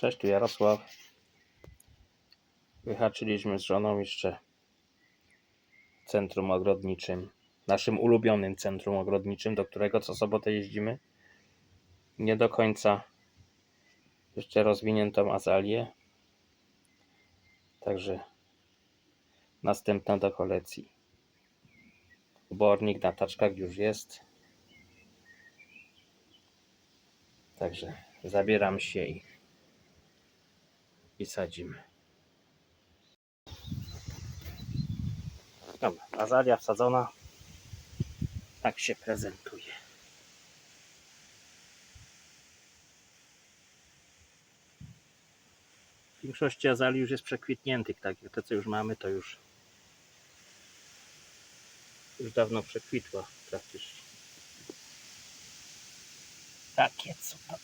Cześć, tu Jarosław. Wyhaczyliśmy z żoną jeszcze w centrum ogrodniczym, naszym ulubionym centrum ogrodniczym, do którego co sobotę jeździmy. Nie do końca jeszcze rozwiniętą azalię. Także następna do kolekcji. Obornik na taczkach już jest. Także zabieram się i, i sadzimy. Dobra, azalia wsadzona. Tak się prezentuje. W większości azali już jest przekwitniętych, tak jak te co już mamy, to już już dawno przekwitła praktycznie. Takie cuda.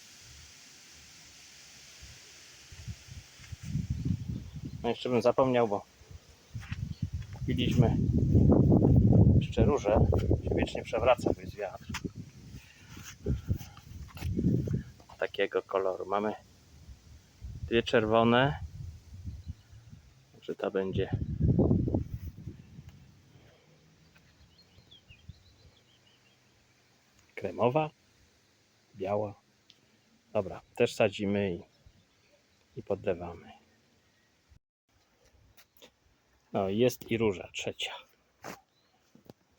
No jeszcze bym zapomniał, bo kupiliśmy szczeróże. Się wiecznie przewraca, bo jest wiatr. Takiego koloru. Mamy dwie czerwone. Może ta będzie kremowa, biała. Dobra, też sadzimy i, i poddewamy. No jest i róża trzecia.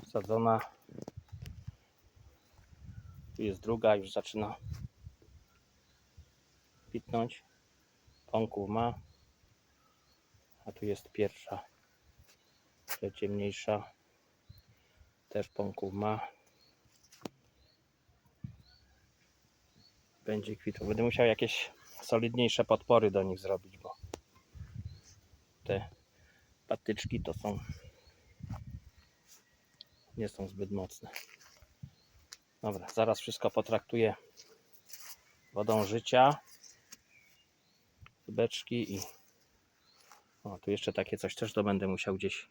Sadzona. Tu jest druga, już zaczyna kwitnąć. Pąków ma. A tu jest pierwsza. Trochę ciemniejsza. Też pąków ma. Będzie kwitło. Będę musiał jakieś solidniejsze podpory do nich zrobić, bo te patyczki to są nie są zbyt mocne. Dobra, zaraz wszystko potraktuję wodą życia. z Beczki i o, tu jeszcze takie coś też to będę musiał gdzieś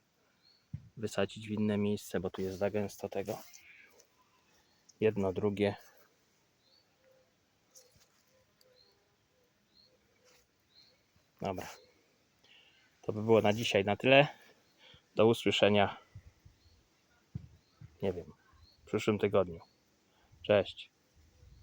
wysadzić w inne miejsce, bo tu jest za gęsto tego. Jedno, drugie. Dobra. To by było na dzisiaj na tyle. Do usłyszenia. Nie wiem, w przyszłym tygodniu. Cześć.